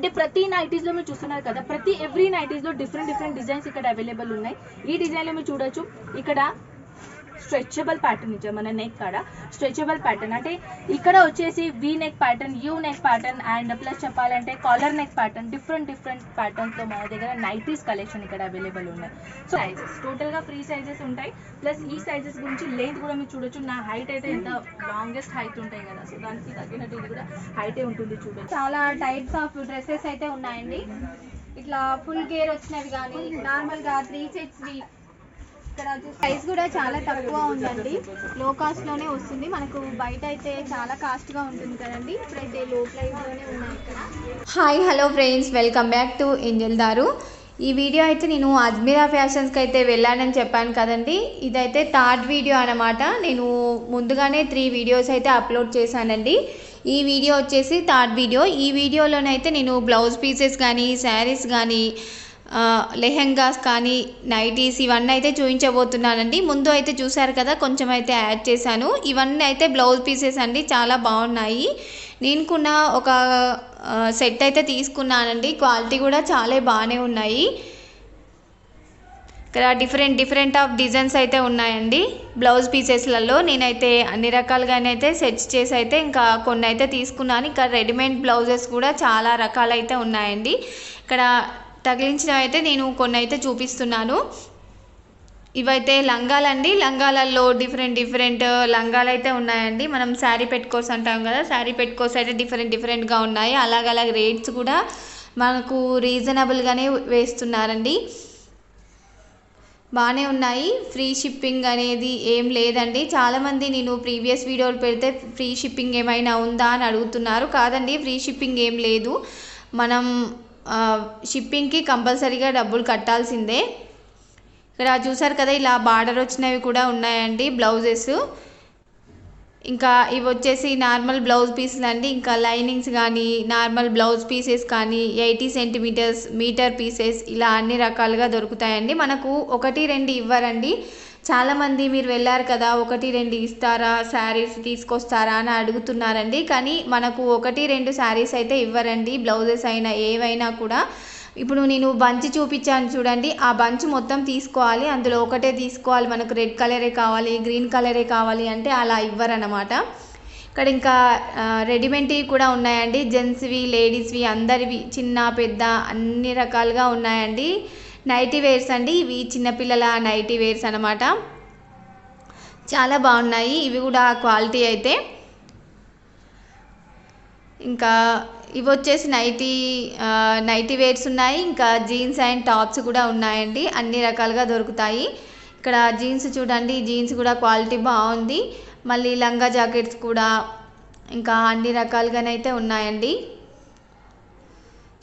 అంటే ప్రతి నైటీస్లో మీరు చూస్తున్నారు కదా ప్రతి ఎవ్రీ నైటీస్లో డిఫరెంట్ డిఫరెంట్ డిజైన్స్ ఇక్కడ అవైలబుల్ ఉన్నాయి. ఈ డిజైన్లో మీరు చూడొచ్చు. ఇక్కడ స్ట్రెచబుల్ ప్యాటర్న్ ఇచ్చాం మన నెక్ కాడ. Stretchable pattern. అంటే ఇక్కడ వచ్చేసి V neck pattern U neck pattern and plus చెప్పాలంటే collar neck pattern different different ప్యాటర్న్స్తో మన దగ్గర నైటీస్ కలెక్షన్ ఇక్కడ అవైలబుల్ ఉన్నాయి. సో సైజెస్ టోటల్గా ఫ్రీ సైజెస్ ఉంటాయి. ప్లస్ ఈ సైజెస్ గురించి లెంత్ కూడా మీరు చూడొచ్చు. నా హైట్ అయితే ఎంత లాంగెస్ట్ హైట్ ఉంటాయి కదా. సో దానికి తగ్గినట్టు ఇది కూడా హైటే ఉంటుంది చూడొచ్చు. చాలా టైప్స్ ఆఫ్ డ్రెస్సెస్ అయితే ఉన్నాయండి. ఇట్లా ఫుల్ గేర్ వచ్చినవి కానీ నార్మల్గా త్రీ సెట్స్వి ఇక్కడ ప్రైస్ కూడా చాలా తక్కువ ఉందండి. లో కాస్ట్లోనే వస్తుంది. మనకు బయట అయితే చాలా కాస్ట్గా ఉంటుంది కదండి. ఇప్పుడైతే లో ప్రైస్లోనే ఉన్నాయి ఇక్కడ. Hi hello friends welcome back to angel దారు ఈ వీడియో అయితే నేను అజ్మీరా ఫ్యాషన్స్కి అయితే వెళ్ళానని చెప్పాను కదండి. ఇదైతే థర్డ్ వీడియో అనమాట నేను ముందుగానే త్రీ వీడియోస్ అయితే అప్లోడ్ చేశానండి. ఈ వీడియో వచ్చేసి థర్డ్ వీడియో. ఈ వీడియోలోనైతే నేను బ్లౌజ్ పీసెస్ కానీ శారీస్ కానీ లెహెంగాస్ కానీ నైటీస్ ఇవన్నీ అయితే చూపించబోతున్నానండి ముందు అయితే చూశారు కదా కొంచెం అయితే యాడ్ చేశాను. ఇవన్నీ అయితే బ్లౌజ్ పీసెస్ అండి చాలా బాగున్నాయి. నేను కూడా ఒక సెట్ అయితే తీసుకున్నానండి. క్వాలిటీ కూడా చాలా బాగానే ఉన్నాయి. ఇక్కడ డిఫరెంట్ డిఫరెంట్ ఆఫ్ డిజైన్స్ అయితే ఉన్నాయండి. బ్లౌజ్ పీసెస్లలో నేనైతే అన్ని రకాలుగానైతే సెట్ చేసి అయితే ఇంకా కొన్ని అయితే తీసుకున్నాను. ఇంకా రెడీమేడ్ బ్లౌజెస్ కూడా చాలా రకాలైతే ఉన్నాయండి. ఇక్కడ తగిలించినవైతే అయితే నేను కొన్ని అయితే చూపిస్తున్నాను. ఇవైతే లంగాలండి. లంగాలలో డిఫరెంట్ డిఫరెంట్ లంగాలు అయితే ఉన్నాయండి. మనం శారీ పెట్టుకోస్ అంటాం కదా శారీ పెట్టుకోస్ అయితే డిఫరెంట్ డిఫరెంట్గా ఉన్నాయి. అలాగ రేట్స్ కూడా మనకు రీజనబుల్గానే వేస్తున్నారండి. బాగానే ఉన్నాయి. ఫ్రీ షిప్పింగ్ అనేది ఏం లేదండి. చాలామంది నేను ప్రీవియస్ వీడియోలు పెడితే ఫ్రీ షిప్పింగ్ ఏమైనా ఉందా అని అడుగుతున్నారు. కాదండి ఫ్రీ షిప్పింగ్ ఏం లేదు. మనం షిప్పింగ్కి కంపల్సరీగా డబ్బులు కట్టాల్సిందే. ఇక్కడ చూసారు కదా ఇలా బార్డర్ వచ్చినవి కూడా ఉన్నాయండి బ్లౌజెస్. ఇంకా ఇవి వచ్చేసి నార్మల్ బ్లౌజ్ పీసులు అండి. ఇంకా లైనింగ్స్ కానీ నార్మల్ బ్లౌజ్ పీసెస్ కానీ ఎయిటీ సెంటీమీటర్స్ మీటర్ పీసెస్ ఇలా అన్ని రకాలుగా దొరుకుతాయండి. మనకు ఒకటి రెండు ఇవ్వరండి. చాలామంది మీరు వెళ్ళారు కదా ఒకటి రెండు ఇస్తారా శారీస్ తీసుకొస్తారా అని అడుగుతున్నారండి. కానీ మనకు ఒకటి రెండు శారీస్ అయితే ఇవ్వరండి. బ్లౌజెస్ అయినా ఏవైనా కూడా. ఇప్పుడు నేను బంచ్ చూపించాను చూడండి. ఆ బంచ్ మొత్తం తీసుకోవాలి. అందులో ఒకటే తీసుకోవాలి. మనకు రెడ్ కలరే కావాలి గ్రీన్ కలరే కావాలి అంటే అలా ఇవ్వరన్నమాట. ఇక్కడ ఇంకా రెడీమేడ్వి కూడా ఉన్నాయండి. జెంట్స్వి లేడీస్వి అందరివి చిన్న పెద్ద అన్ని రకాలుగా ఉన్నాయండి. నైటీ వేర్స్ అండి. ఇవి చిన్నపిల్లల నైటీ వేర్స్ అనమాట చాలా బాగున్నాయి. ఇవి కూడా క్వాలిటీ అయితే. ఇంకా ఇవి వచ్చేసి నైటీ నైటీ వేర్స్ ఉన్నాయి. ఇంకా జీన్స్ అండ్ టాప్స్ కూడా ఉన్నాయండి. అన్ని రకాలుగా దొరుకుతాయి. ఇక్కడ జీన్స్ చూడండి. జీన్స్ కూడా క్వాలిటీ బాగుంది. మళ్ళీ లంగా జాకెట్స్ కూడా ఇంకా అన్ని రకాలుగానైతే ఉన్నాయండి.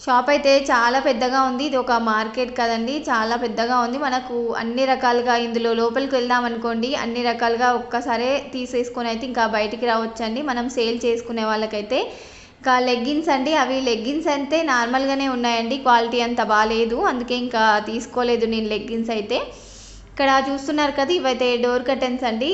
షాప్ అయితే చాలా పెద్దగా ఉంది. ఇది ఒక మార్కెట్ కదండి. చాలా పెద్దగా ఉంది. మనకు అన్ని రకాలుగా ఇందులో లోపలికి వెళ్దాం అనుకోండి. అన్ని రకాలుగా ఒక్కసారే తీసేసుకొని అయితే ఇంకా బయటికి రావచ్చండి. మనం సేల్ చేసుకునే వాళ్ళకైతే ఇంకా లెగ్గిన్స్ అండి. అవి లెగ్గిన్స్ అయితే నార్మల్గానే ఉన్నాయండి. క్వాలిటీ అంత బాగాలేదు అందుకే ఇంకా తీసుకోలేదు నేను లెగ్గిన్స్ అయితే. ఇక్కడ చూస్తున్నారు కదా ఇవైతే డోర్ కర్టెన్స్ అండి.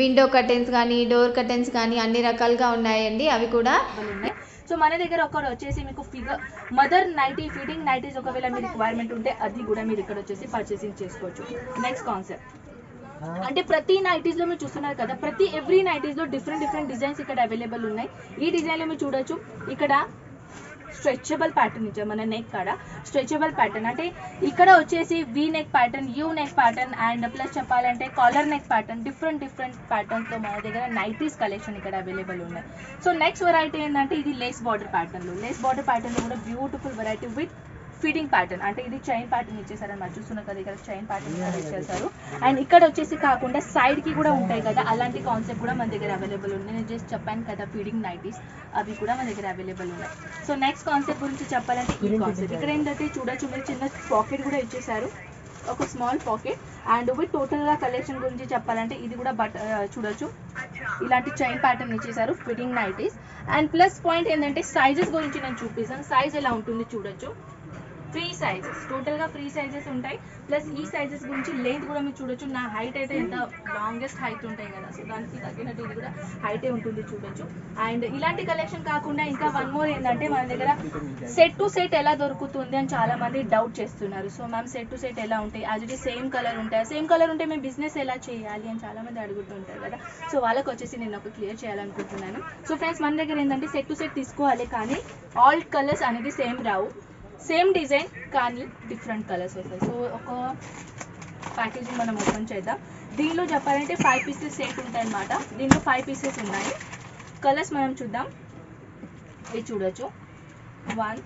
విండో కర్టెన్స్ కానీ డోర్ కర్టెన్స్ కానీ అన్ని రకాలుగా ఉన్నాయండి. అవి కూడా ఉన్నాయి. సో మన దగ్గర ఒకటి వచ్చేసి మీకు figure mother nighty fitting nighties ఒకవేళ మీ రిక్వైర్మెంట్ ఉంటే అది కూడా మీరు ఇక్కడ వచ్చేసి పర్చేసింగ్ చేసుకోవచ్చు. నెక్స్ట్ కాన్సెప్ట్ అంటే ప్రతి నైటీస్లో మీరు చూస్తున్నారు కదా ప్రతి ఎవ్రీ నైటీస్లో డిఫరెంట్ డిఫరెంట్ డిజైన్స్ ఇక్కడ అవైలబుల్ ఉన్నాయి. ఈ డిజైన్లో మీరు చూడొచ్చు. ఇక్కడ స్ట్రెచబుల్ ప్యాటర్న్ ఇచ్చారు మన నెక్ కాడ. Stretchable pattern. అంటే ఇక్కడ వచ్చేసి V neck pattern U neck pattern and plus చెప్పాలంటే collar neck pattern different different ప్యాటర్న్స్తో మన దగ్గర నైటీస్ కలెక్షన్ ఇక్కడ అవైలబుల్ ఉన్నాయి. సో నెక్స్ట్ వెరైటీ ఏంటంటే ఇది లేస్ బార్డర్ ప్యాటర్న్లో లేస్ బార్డర్ ప్యాటర్న్లో కూడా beautiful variety with fitting pattern అంటే ఇది చైన్ ప్యాటర్న్ ఇచ్చేసారు అని చూస్తున్నారు కదా ఇక్కడ చైన్ ప్యాటర్న్ ఇచ్చేసారు అండ్ ఇక్కడ వచ్చేసి కాకుండా సైడ్కి కూడా ఉంటాయి కదా అలాంటి కాన్సెప్ట్ కూడా మన దగ్గర అవైలబుల్ ఉంది నేను జస్ట్ చెప్పాను కదా ఫీడింగ్ నైటీస్ అవి కూడా మన దగ్గర అవైలబుల్ ఉన్నాయి. సో నెక్స్ట్ కాన్సెప్ట్ గురించి చెప్పాలంటే ఈ కాన్సెప్ట్ ఇక్కడ ఏంటంటే చూడొచ్చు మీరు చిన్న పాకెట్ కూడా ఇచ్చేసారు ఒక స్మాల్ పాకెట్ అండ్ విత్ టోటల్గా కలెక్షన్ గురించి చెప్పాలంటే ఇది కూడా బట్ చూడొచ్చు. ఇలాంటి చైన్ ప్యాటర్న్ ఇచ్చేసారు fitting nighties and plus point ఏంటంటే సైజెస్ గురించి నేను చూపిస్తాను. సైజ్ ఎలా ఉంటుంది చూడొచ్చు. ఫ్రీ సైజెస్ టోటల్గా ఫ్రీ సైజెస్ ఉంటాయి. ప్లస్ ఈ సైజెస్ గురించి లెంత్ కూడా మీరు చూడొచ్చు. నా హైట్ అయితే ఎంత లాంగెస్ట్ హైట్ ఉంటాయి కదా. సో దానికి తగ్గినట్టు ఇది కూడా హైటే ఉంటుంది చూడొచ్చు. అండ్ ఇలాంటి కలెక్షన్ కాకుండా ఇంకా వన్ మోర్ ఏంటంటే మన దగ్గర సెట్ టు సెట్ ఎలా దొరుకుతుంది అని చాలా మంది డౌట్ చేస్తున్నారు. So ma'am set to set ఎలా ఉంటాయి? అది సేమ్ కలర్ ఉంటాయి? సేమ్ కలర్ ఉంటే మేము బిజినెస్ ఎలా చేయాలి అని చాలా మంది అడుగుతుంటారు కదా. సో వాళ్ళకి వచ్చేసి నేను ఒక క్లియర్ చేయాలనుకుంటున్నాను. సో ఫ్రెండ్స్ మన దగ్గర ఏంటంటే సెట్ టు సెట్ తీసుకోవాలి. కానీ ఆల్ కలర్స్ అనేది సేమ్ రావు. సేమ్ డిజైన్ కానీ డిఫరెంట్ కలర్స్ వస్తాయి సో ఒక ప్యాకేజింగ్ మనం ఓపెన్ చేద్దాం దీనిలో చెప్పాలంటే ఫైవ్ పీసెస్ సెట్ ఉంటాయి అన్నమాట దీనిలో ఫైవ్ పీసెస్ ఉన్నాయి కలర్స్ మనం చూద్దాం ఇది చూడొచ్చు वन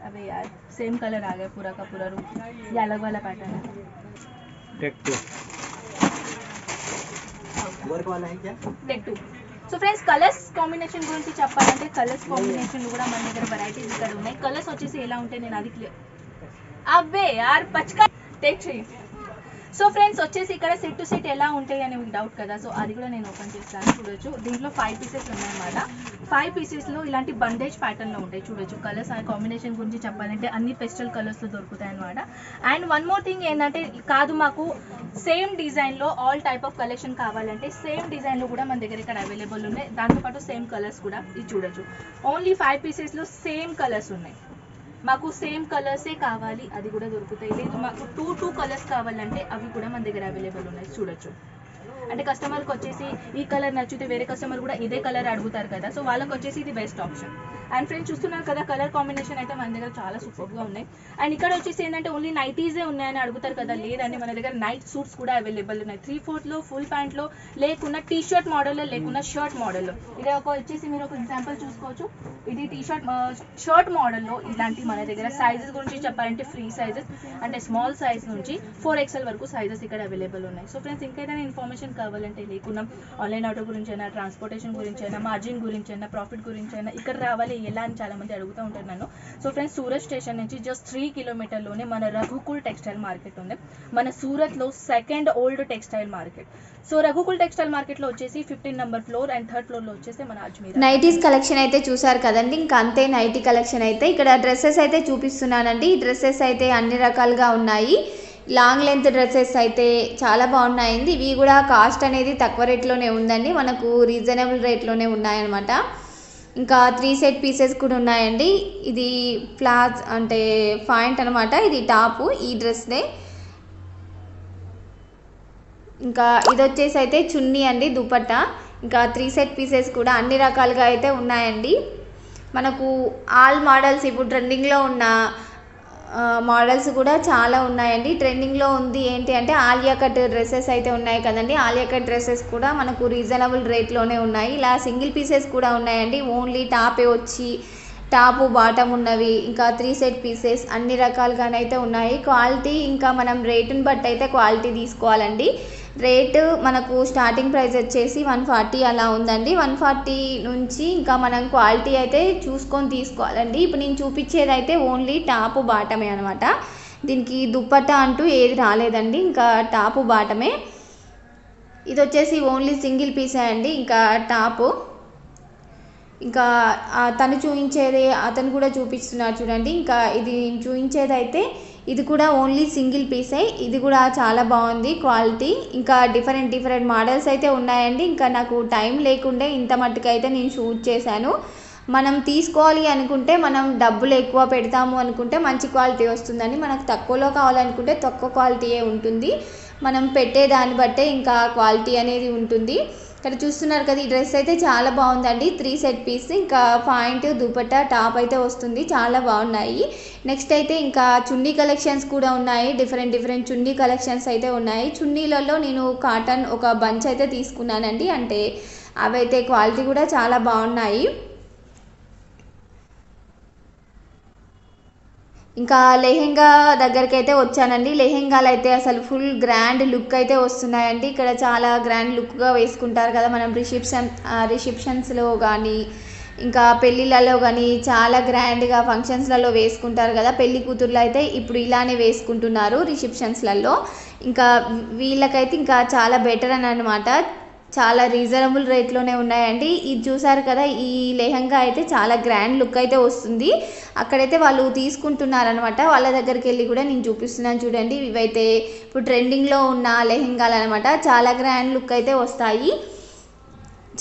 अबे यार सेम कलर आ गया पूरा का पूरा रूप ये अलग वाला पैटर्न है टेक टू वर्क वाला है क्या tech two so friends colours combination గురించి చెప్పాలంటే కలర్స్ కాంబినేషన్ కూడా మన దగ్గర వెరైటీస్ ఇక్కడ ఉన్నాయి. కలర్స్ వచ్చేసి ఎలా ఉంటాయి నేను అది క్లియర్ అబ్బే యార్ పచ్చకా టేక్ చేయి. సో ఫ్రెండ్స్ వచ్చేసి ఇక్కడ సెట్ టు సెట్ ఎలా ఉంటాయి అని మీకు డౌట్ కదా? సో అది కూడా నేను ఓపెన్ చేస్తాను. చూడొచ్చు. దీంట్లో ఫైవ్ పీసెస్ ఉన్నాయన్నమాట. ఫైవ్ పీసెస్లో ఇలాంటి బండేజ్ ప్యాటర్న్లో ఉంటాయి. చూడొచ్చు. కలర్స్ ఆ కాంబినేషన్ గురించి చెప్పాలంటే అన్ని పెస్టల్ కలర్స్లో దొరుకుతాయి అనమాట అండ్ వన్ మోర్ థింగ్ ఏంటంటే కాదు మాకు సేమ్ డిజైన్లో ఆల్ టైప్ ఆఫ్ కలెక్షన్ కావాలంటే సేమ్ డిజైన్లో కూడా మన దగ్గర ఇక్కడ అవైలబుల్ ఉన్నాయి. దాంతోపాటు సేమ్ కలర్స్ కూడా. ఇది చూడొచ్చు. ఓన్లీ ఫైవ్ పీసెస్లో సేమ్ కలర్స్ ఉన్నాయి. మాకు సేమ్ కలర్సే కావాలి అది కూడా దొరుకుతాయి. లేదు మాకు టూ టూ కలర్స్ కావాలంటే అవి కూడా మన దగ్గర అవైలబుల్ ఉన్నాయి. చూడొచ్చు. అంటే కస్టమర్కి వచ్చేసి ఈ కలర్ నచ్చితే వేరే కస్టమర్ కూడా ఇదే కలర్ అడుగుతారు కదా. సో వాళ్ళకి వచ్చేసి ఇది బెస్ట్ ఆప్షన్ అండ్ ఫ్రెండ్స్ చూస్తున్నారు కదా కలర్ కాంబినేషన్ అయితే మన దగ్గర చాలా సూపర్గా ఉన్నాయి. అండ్ ఇక్కడ వచ్చేసి ఏంటంటే ఓన్లీ నైటీసే ఉన్నాయని అడుగుతారు కదా లేదండి. మన దగ్గర నైట్ సూట్స్ కూడా అవైలబుల్ ఉన్నాయి. త్రీ ఫోర్త్లో ఫుల్ ప్యాంట్లో లేకున్న టీ షర్ట్ మోడల్లో లేకున్నా షర్ట్ మోడల్లో ఇది ఒక వచ్చేసి మీరు ఒక ఎగ్జాంపుల్ చూసుకోవచ్చు. ఇది టీ షర్ట్ షర్ట్ మోడల్లో ఇలాంటి మన దగ్గర సైజెస్ గురించి చెప్పాలంటే ఫ్రీ సైజెస్ అంటే స్మాల్ సైజ్ నుంచి ఫోర్ ఎక్స్ఎల్ వరకు సైజెస్ ఇక్కడ అవైలబుల్ ఉన్నాయి. సో ఫ్రెండ్స్ ఇంకేదైనా ఇన్ఫర్మేషన్ కావాలంటే లేకున్నా ఆన్లైన్ ఆటో గురించి అయినా ట్రాన్స్పోర్టేషన్ గురించి అయినా మార్జిన్ గురించి అయినా ప్రాఫిట్ గురించి అయినా ఇక్కడ రావాలి ఎలా అని చాలామంది అడుగుతూ ఉంటారు నన్ను. సో ఫ్రెండ్స్ సూరత్ స్టేషన్ నుంచి జస్ట్ త్రీ కిలోమీటర్లోనే మన రఘుకుల్ టెక్స్టైల్ మార్కెట్ ఉంది. మన సూరత్లో second old textile market so Raghukul textile మార్కెట్లో వచ్చేసి fifteen number floor and third ఫ్లోర్లో వచ్చేసి మన అజ్మీర్. నైటీస్ కలెక్షన్ అయితే చూసారు కదండి. ఇంకా అంతే నైటీ కలెక్షన్ అయితే. ఇక్కడ డ్రెస్సెస్ అయితే చూపిస్తున్నానండి. ఈ డ్రెస్సెస్ అయితే అన్ని రకాలుగా ఉన్నాయి. లాంగ్ లెంత్ డ్రెస్సెస్ అయితే చాలా బాగున్నాయండి. ఇవి కూడా కాస్ట్ అనేది తక్కువ రేట్లోనే ఉందండి. మనకు రీజనబుల్ రేట్లోనే ఉన్నాయన్నమాట. ఇంకా త్రీ సెట్ పీసెస్ కూడా ఉన్నాయండి. ఇది ప్లాజ్ అంటే పాయింట్ అనమాట ఇది టాపు ఈ డ్రెస్నే ఇంకా ఇది వచ్చేసి అయితే చున్నీ అండి దుపట్టా. ఇంకా త్రీ సెట్ పీసెస్ కూడా అన్ని రకాలుగా అయితే ఉన్నాయండి. మనకు ఆల్ మోడల్స్ ఇప్పుడు ట్రెండింగ్లో ఉన్న మోడల్స్ కూడా చాలా ఉన్నాయండి. ట్రెండింగ్లో ఉంది ఏంటి అంటే ఆలియా కట్ డ్రెస్సెస్ అయితే ఉన్నాయి కదండి. ఆలియా కట్ డ్రెస్సెస్ కూడా మనకు రీజనబుల్ రేట్లోనే ఉన్నాయి. ఇలా సింగిల్ పీసెస్ కూడా ఉన్నాయండి. ఓన్లీ టాపే వచ్చి టాపు బాటమ్ ఉన్నవి ఇంకా త్రీ సెట్ పీసెస్ అన్ని రకాలుగానైతే ఉన్నాయి. క్వాలిటీ ఇంకా మనం రేటుని బట్టి అయితే క్వాలిటీ తీసుకోవాలండి. రేటు మనకు స్టార్టింగ్ ప్రైస్ వచ్చేసి వన్ ఫార్టీ అలా ఉందండి. వన్ ఫార్టీ నుంచి ఇంకా మనం క్వాలిటీ అయితే చూసుకొని తీసుకోవాలండి. ఇప్పుడు నేను చూపించేది అయితే ఓన్లీ టాపు బాటమే అనమాట దీనికి దుప్పట్టా అంటూ ఏది రాలేదండి. ఇంకా టాపు బాటమే. ఇది వచ్చేసి ఓన్లీ సింగిల్ పీసే అండి. ఇంకా టాపు. ఇంకా తను చూపించేది అతను కూడా చూపిస్తున్నారు చూడండి. ఇంకా ఇది నేను చూపించేది అయితే ఇది కూడా ఓన్లీ సింగిల్ పీసే ఇది కూడా చాలా బాగుంది క్వాలిటీ ఇంకా డిఫరెంట్ డిఫరెంట్ మోడల్స్ అయితే ఉన్నాయండి. ఇంకా నాకు టైం లేకుండే ఇంత మట్టుకైతే నేను షూట్ చేశాను. మనం తీసుకోవాలి అనుకుంటే మనం డబ్బులు ఎక్కువ పెడతాము అనుకుంటే మంచి క్వాలిటీ వస్తుందండి. మనకు తక్కువలో కావాలనుకుంటే తక్కువ క్వాలిటీయే ఉంటుంది. మనం పెట్టే దాన్ని బట్టే ఇంకా క్వాలిటీ అనేది ఉంటుంది. ఇక్కడ చూస్తున్నారు కదా ఈ డ్రెస్ అయితే చాలా బాగుందండి. త్రీ సెట్ పీస్ ఇంకా పాయింట్ దుపట్టా టాప్ అయితే వస్తుంది. చాలా బాగున్నాయి. నెక్స్ట్ అయితే ఇంకా చున్నీ కలెక్షన్స్ కూడా ఉన్నాయి. డిఫరెంట్ డిఫరెంట్ చున్నీ కలెక్షన్స్ అయితే ఉన్నాయి. చున్నీలలో నేను కాటన్ ఒక బంచ్ అయితే తీసుకున్నానండి. అంటే అవైతే క్వాలిటీ కూడా చాలా బాగున్నాయి. ఇంకా లెహెంగా దగ్గరికి అయితే వచ్చానండి. లెహెంగాలు అయితే అసలు ఫుల్ గ్రాండ్ లుక్ అయితే వస్తున్నాయండి. ఇక్కడ చాలా గ్రాండ్ లుక్గా వేసుకుంటారు కదా మనం రిసెప్షన్ రిసెప్షన్స్లో కానీ ఇంకా పెళ్ళిళ్ళలో కానీ చాలా గ్రాండ్గా ఫంక్షన్స్లలో వేసుకుంటారు కదా. పెళ్ళి కూతుర్లు అయితే ఇప్పుడు ఇలానే వేసుకుంటున్నారు రిసెప్షన్స్లలో. ఇంకా వీళ్ళకైతే ఇంకా చాలా బెటర్ అని అనమాట చాలా రీజనబుల్ రేట్లోనే ఉన్నాయండి. ఇది చూసారు కదా ఈ లెహంగా అయితే చాలా గ్రాండ్ లుక్ అయితే వస్తుంది. అక్కడైతే వాళ్ళు తీసుకుంటున్నారనమాట వాళ్ళ దగ్గరికి వెళ్ళి కూడా నేను చూపిస్తున్నాను చూడండి. ఇవైతే ఇప్పుడు ట్రెండింగ్లో ఉన్న లెహెంగాలు అనమాట చాలా గ్రాండ్ లుక్ అయితే వస్తాయి.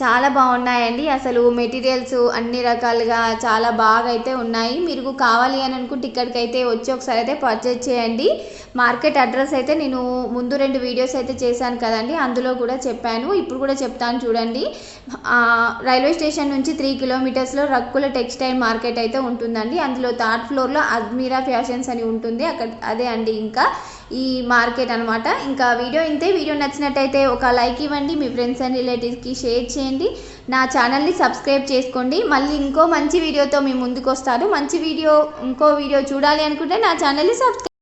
చాలా బాగున్నాయండి. అసలు మెటీరియల్స్ అన్ని రకాలుగా చాలా బాగా అయితే ఉన్నాయి. మీరు కావాలి అని అనుకుంటే ఇక్కడికి అయితే వచ్చి ఒకసారి అయితే పర్చేజ్ చేయండి. మార్కెట్ అడ్రస్ అయితే నేను ముందు రెండు వీడియోస్ అయితే చేశాను కదండి. అందులో కూడా చెప్పాను. ఇప్పుడు కూడా చెప్తాను చూడండి. రైల్వే స్టేషన్ నుంచి త్రీ కిలోమీటర్స్లో రక్కుల టెక్స్టైల్ మార్కెట్ అయితే ఉంటుందండి. అందులో థర్డ్ ఫ్లోర్లో అజ్మీరా ఫ్యాషన్స్ అని ఉంటుంది. అక్కడ అదే అండి ఇంకా. ఈ మార్కెట్ అనమాట ఇంకా వీడియో ఇంతే. వీడియో నచ్చినట్టయితే ఒక లైక్ ఇవ్వండి. మీ ఫ్రెండ్స్ అండ్ రిలేటివ్స్కి షేర్ చేయండి. నా ఛానల్ని సబ్స్క్రైబ్ చేసుకోండి. మళ్ళీ ఇంకో మంచి వీడియోతో మీ ముందుకు వస్తారు మంచి వీడియో ఇంకో వీడియో చూడాలి అనుకుంటే నా ఛానల్ని సబ్స్క్రైబ్